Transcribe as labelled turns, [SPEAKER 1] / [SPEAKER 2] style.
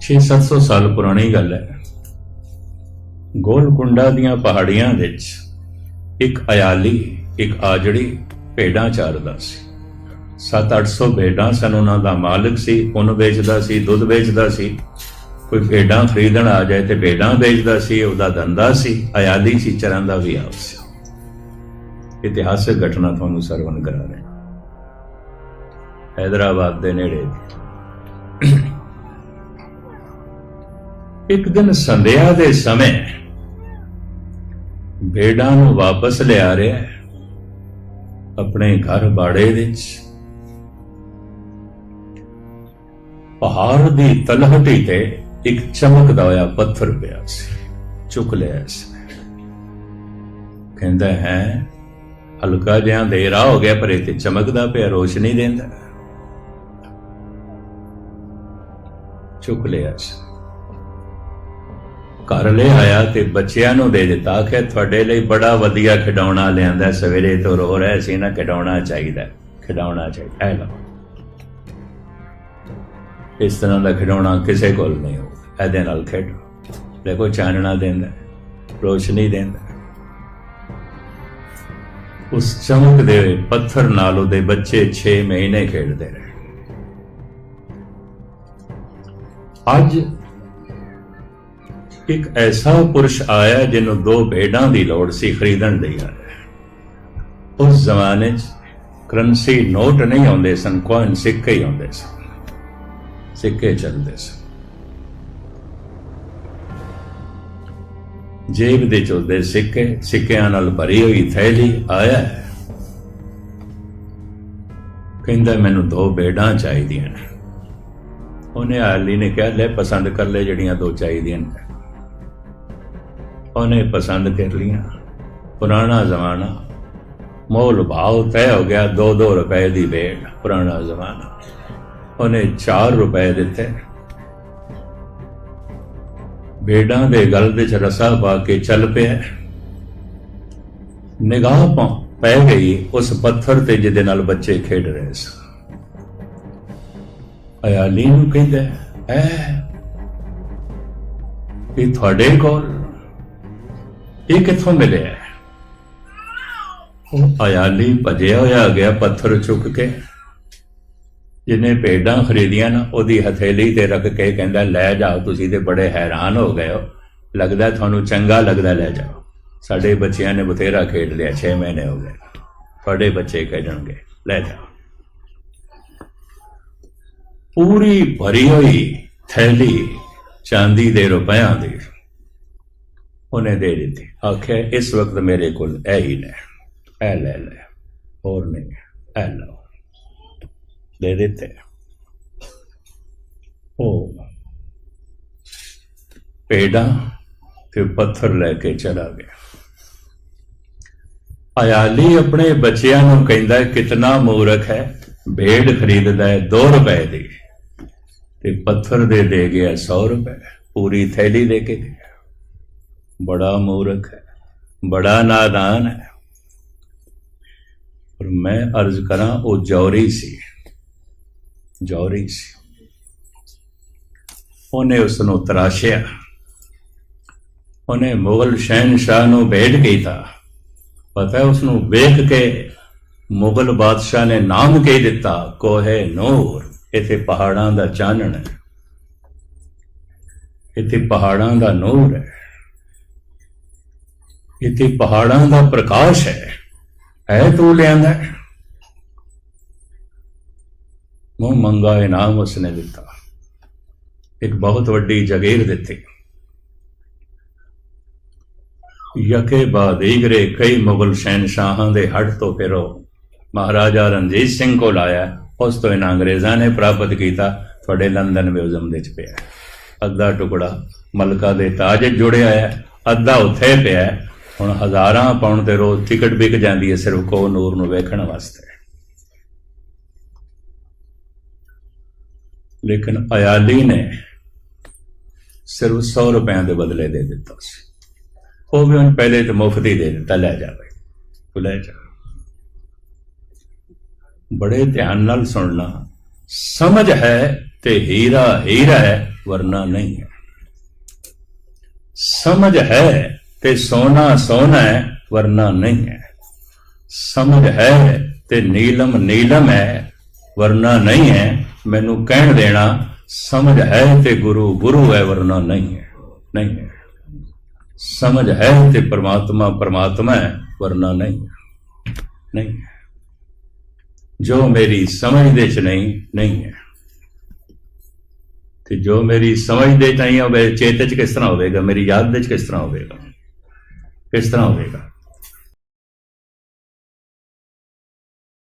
[SPEAKER 1] 6-700 ਸਾਲ ਪੁਰਾਣੀ ਗੱਲ ਹੈ। ਗੋਲਕੁੰਡਾ ਦੀਆਂ ਪਹਾੜੀਆਂ ਵਿੱਚ ਇੱਕ ਅਯਾਲੀ, ਇੱਕ ਆਜੜੀ ਭੇਡਾਂ ਚਾਰਦਾ ਸੀ। 7-800 ਭੇਡਾਂ ਸਨ ਉਹਨਾਂ ਦਾ ਮਾਲਕ ਸੀ ਉਹਨ ਵੇਚਦਾ ਸੀ, ਦੁੱਧ ਵੇਚਦਾ ਸੀ। ਕੋਈ ਭੇਡਾਂ ਖਰੀਦਣ ਆ ਜਾਏ ਤੇ ਭੇਡਾਂ ਵੇਚਦਾ ਸੀ, ਉਹਦਾ ਧੰਦਾ ਸੀ, ਅਯਾਲੀ ਸੀ ਚਰਾਂ ਦਾ ਵੀ ਆਪ ਸੀ। ਇਤਿਹਾਸਕ ਘਟਨਾ ਤੁਹਾਨੂੰ ਸਰਵਨ ਕਰਾ ਰਹੇ। ਹੈਦਰਾਬਾਦ ਦੇ ਨੇੜੇ। ਇੱਕ ਦਿਨ ਸੰਧਿਆ ਦੇ ਸਮੇਂ ਭੇਡਾਂ ਨੂੰ ਵਾਪਸ ਲਿਆ ਰਿਹਾ ਆਪਣੇ ਘਰ ਬਾੜੇ ਵਿੱਚ। ਪਹਾੜ ਦੀ ਤਲਹਟੀ ਤੇ ਇੱਕ ਚਮਕਦਾ ਹੋਇਆ ਪੱਥਰ ਪਿਆ ਸੀ, ਚੁੱਕ ਲਿਆ ਇਸਨੇ ਕਹਿੰਦਾ, ਹੈ, ਹਲਕਾ ਜਿਹਾ ਅੰਧੇਰਾ ਹੋ ਗਿਆ, ਪਰ ਇਹ ਤੇ ਚਮਕਦਾ ਪਿਆ, ਰੋਸ਼ਨੀ ਦਿੰਦਾ। ਚੁੱਕ ਲਿਆ ਸੀ। ਘਰ ਲੈ ਆਇਆ ਤੇ ਬੱਚਿਆਂ ਨੂੰ ਦੇ ਦਿੱਤਾ ਕਿ ਤੁਹਾਡੇ ਲਈ ਬੜਾ ਵਧੀਆ ਖਿਡੌਣਾ ਲਿਆਂਦਾ, ਸਵੇਰੇ ਤੋਂ ਰੋ ਰਿਹਾ ਸੀ ਨਾ, ਖਿਡੌਣਾ ਚਾਹੀਦਾ ਖਿਡੌਣਾ ਚਾਹੀਦਾ ਹੈ ਲਓ। ਇਸ ਤਰ੍ਹਾਂ ਦਾ ਖਿਡੌਣਾ ਕਿਸੇ ਕੋਲ ਨਹੀਂ ਹੋ ਇਹਦੇ ਨਾਲ ਖੇਡੋ। ਦੇਖੋ ਚਾਨਣਾ ਦਿੰਦਾ, ਰੋਸ਼ਨੀ ਦਿੰਦਾ। ਉਸ ਚਮਕਦੇ ਹੋਏ ਪੱਥਰ ਨਾਲ ਉਹਦੇ ਬੱਚੇ 6 ਮਹੀਨੇ ਖੇਡਦੇ ਰਹੇ। ਅੱਜ ਇੱਕ ਐਸਾ ਪੁਰਸ਼ ਆਇਆ ਜਿਹਨੂੰ ਦੋ ਭੇਡਾਂ ਦੀ ਲੋੜ ਸੀ ਖਰੀਦਣ ਲਈ। ਆਇਆ ਉਸ ਜ਼ਮਾਨੇ 'ਚ ਕਰੰਸੀ ਨੋਟ ਨਹੀਂ ਆਉਂਦੇ ਸਨ ਕੋਇਨ ਸਿੱਕੇ ਹੀ ਆਉਂਦੇ ਸਨ। ਸਿੱਕੇ ਚੱਲਦੇ ਸਨ। ਜੇਬ ਦੇ ਚੋਦੇ ਸਿੱਕੇ, ਸਿੱਕਿਆਂ ਨਾਲ ਭਰੀ ਹੋਈ ਥੈਲੀ ਆਇਆ ਕਹਿੰਦਾ, ਮੈਨੂੰ ਦੋ ਬੇੜਾਂ ਚਾਹੀਦੀਆਂ ਨੇ। ਉਹਨੇ ਆਲੀ ਨੇ ਕਿਹਾ, ਲੈ, ਪਸੰਦ ਕਰ ਲੈ ਜਿਹੜੀਆਂ ਦੋ ਚਾਹੀਦੀਆਂ ਨੇ। ਉਹਨੇ ਪਸੰਦ ਕਰ ਲੀਆਂ ਪੁਰਾਣਾ ਜ਼ਮਾਨਾ। ਮੋਲ ਭਾਵ ਤੈਅ ਹੋ ਗਿਆ 2-2 ਰੁਪਏ ਦੀ ਭੇਡ ਪੁਰਾਣਾ ਜ਼ਮਾਨਾ। ਉਹਨੇ 4 ਰੁਪਏ ਦਿੱਤੇ। ਭੇਡਾਂ ਦੇ ਗਲ ਵਿੱਚ ਰਸਾ ਪਾ ਕੇ ਚੱਲ ਪਿਆ। ਨਿਗਾਹ ਪਾ ਪੈ ਗਈ ਉਸ ਪੱਥਰ ਤੇ ਜਿਹਦੇ ਨਾਲ ਬੱਚੇ ਖੇਡ ਰਹੇ ਸਨ। ਅਯਾਲੀ ਨੂੰ ਕਹਿੰਦਾ, ਐ, ਇਹ ਤੁਹਾਡੇ ਕੋਲ ਇਹ ਕਿੱਥੋਂ ਮਿਲਿਆ? ਉਹ ਅਯਾਲੀ ਭਜਿਆ ਹੋਇਆ ਗਿਆ ਪੱਥਰ ਚੁੱਕ ਕੇ। ਜਿਹਨੇ ਭੇਡਾਂ ਖਰੀਦੀਆਂ ਨਾ ਉਹਦੀ ਹਥੇਲੀ ਤੇ ਰੱਖ ਕੇ ਕਹਿੰਦਾ ਲੈ ਜਾਓ ਤੁਸੀਂ ਤੇ ਬੜੇ ਹੈਰਾਨ ਹੋ ਗਏ ਹੋ। ਲੱਗਦਾ ਤੁਹਾਨੂੰ ਚੰਗਾ ਲੱਗਦਾ ਲੈ ਜਾਓ। ਸਾਡੇ ਬੱਚਿਆਂ ਨੇ ਬਥੇਰਾ ਖੇਡ ਲਿਆ 6 ਮਹੀਨੇ ਹੋ ਗਏ। ਤੁਹਾਡੇ ਬੱਚੇ ਖੇਡਣਗੇ। ਲੈ ਜਾਓ। ਪੂਰੀ ਭਰੀ ਹੋਈ ਥੈਲੀ ਚਾਂਦੀ ਦੇ ਰੁਪਿਆਂ ਦੀ। ਉਹਨੇ ਦੇ ਦਿੱਤੀ ਆਖਿਆ ਇਸ ਵਕਤ ਮੇਰੇ ਕੋਲ ਇਹ ਹੀ ਨੇ ਇਹ ਲੈ ਲੈ ਹੋਰ ਨਹੀਂ ਇਹ ਲਓ ਦੇ ਦਿੱਤੇ ਉਹ ਪੇੜਾ ਤੇ ਪੱਥਰ ਲੈ ਕੇ ਚਲਾ ਗਿਆ ਅਯਾਲੀ ਆਪਣੇ ਬੱਚਿਆਂ ਨੂੰ ਕਹਿੰਦਾ ਕਿਤਨਾ ਮੂਰਖ ਹੈ ਭੇਡ ਖਰੀਦਦਾ ਹੈ 2 ਰੁਪਏ ਦੀ ਤੇ ਪੱਥਰ ਦੇ ਦੇ ਗਿਆ 100 ਰੁਪਏ ਪੂਰੀ ਥੈਲੀ ਦੇ ਕੇ ਗਿਆ ਬੜਾ ਮੂਰਖ ਹੈ, ਬੜਾ ਨਾਦਾਨ ਹੈ। ਪਰ ਮੈਂ ਅਰਜ਼ ਕਰਾਂ, ਉਹ ਜੌਰੀ ਸੀ। ਜੌਰੀ ਸੀ। ਉਹਨੇ ਉਸ ਨੂੰ ਤਰਾਸ਼ਿਆ। ਉਹਨੇ ਮੁਗਲ ਸ਼ਹਿਨशाह ਨੂੰ ਭੇਟ ਕੀਤਾ। ਪਤਾ ਹੈ ਉਸ ਨੂੰ ਵੇਖ ਕੇ ਮੁਗਲ ਬਾਦਸ਼ਾਹ ਨੇ ਨਾਮ ਕਹਿ ਦਿੱਤਾ, ਕੋਹੇ ਨੂਰ, ਇਥੇ ਪਹਾੜਾਂ ਦਾ ਚਾਨਣ ਹੈ। ਇਥੇ ਪਹਾੜਾਂ ਦਾ ਨੂਰ ਹੈ। ਇਥੇ ਪਹਾੜਾਂ ਦਾ ਪ੍ਰਕਾਸ਼ ਹੈ ਐ ਤੂੰ ਲਿਆਂਦਾ ਹੈ? ਮੰਗਾ ਇਨਾਮ ਉਸਨੇ ਦਿੱਤਾ। ਇੱਕ ਬਹੁਤ ਵੱਡੀ ਜਗੀਰ ਦਿੱਤੀ। ਯਕੇ ਬਾਦ ਕਈ ਮੁਗਲ ਸ਼ਹਿਨशाਹਾਂ ਦੇ ਹੱਟ ਤੋਂ ਫਿਰ। ਉਹ ਮਹਾਰਾਜਾ ਰਣਜੀਤ ਸਿੰਘ ਕੋਲ ਆਇਆ। ਉਸ ਤੋਂ ਇਹਨਾਂ ਅੰਗਰੇਜ਼ਾਂ ਨੇ ਪ੍ਰਾਪਤ ਕੀਤਾ। ਤੁਹਾਡੇ ਲੰਡਨ ਮਿਊਜ਼ੀਅਮ ਦੇ ਵਿੱਚ ਪਿਆ ਅੱਧਾ ਟੁਕੜਾ ਮਲਕਾ ਦੇ ਤਾਜ ਜੁੜਿਆ ਹੈ। ਅੱਧਾ ਉੱਥੇ ਪਿਆ ਹੁਣ ਹਜ਼ਾਰਾਂ ਪਾਉਣ ਤੇ ਰੋਜ਼ ਟਿਕਟ ਵਿਕ ਜਾਂਦੀ ਹੈ ਸਿਰਫ ਕੋ ਨੂਰ ਨੂੰ ਵੇਖਣ ਵਾਸਤੇ। ਲੇਕਿਨ ਅਯਾਲੀ ਨੇ ਸਿਰਫ 100 ਰੁਪਏ ਦੇ ਬਦਲੇ ਦੇ ਦਿੱਤਾ ਸੀ। ਉਹ ਵੀ ਉਹਨ ਪਹਿਲੇ ਤੇ ਮੁਫਤ ਹੀ ਦੇ ਦਿੱਤਾ, ਲੈ ਜਾਵੇ ਤੂੰ ਲੈ ਜਾ। ਬੜੇ ਧਿਆਨ ਨਾਲ ਸੁਣਨਾ ਸਮਝ ਹੈ ਤੇ ਹੀਰਾ ਹੀਰਾ ਹੈ, ਵਰਨਾ ਨਹੀਂ ਹੈ। ਸਮਝ ਹੈ ਤੇ ਸੋਨਾ ਸੋਨਾ ਹੈ, ਵਰਨਾ ਨਹੀਂ ਹੈ। ਸਮਝ ਹੈ ਤੇ ਨੀਲਮ ਨੀਲਮ ਹੈ, ਵਰਨਾ ਨਹੀਂ ਹੈ। ਮੈਨੂੰ ਕਹਿਣ ਦੇਣਾ, ਸਮਝ ਹੈ ਤੇ ਗੁਰੂ ਗੁਰੂ ਹੈ, ਵਰਨਾ ਨਹੀਂ ਹੈ। ਨਹੀਂ ਹੈ। ਸਮਝ ਹੈ ਤੇ ਪ੍ਰਮਾਤਮਾ ਪ੍ਰਮਾਤਮਾ ਹੈ, ਵਰਨਾ ਨਹੀਂ ਹੈ। ਨਹੀਂ ਹੈ। ਜੋ ਮੇਰੀ ਸਮਝ ਦੇ ਚ ਨਹੀਂ ਨਹੀਂ ਹੈ। ਤੇ ਜੋ ਮੇਰੀ ਸਮਝ ਦੇ ਚ ਨਹੀਂ ਹੋਵੇ ਚੇਤੇ ਚ ਕਿਸ ਤਰ੍ਹਾਂ ਹੋਵੇਗਾ? ਮੇਰੀ ਯਾਦ ਦੇ ਚ ਕਿਸ ਤਰ੍ਹਾਂ ਹੋਵੇਗਾ? ਕਿਸ ਤਰ੍ਹਾਂ ਹੋਵੇਗਾ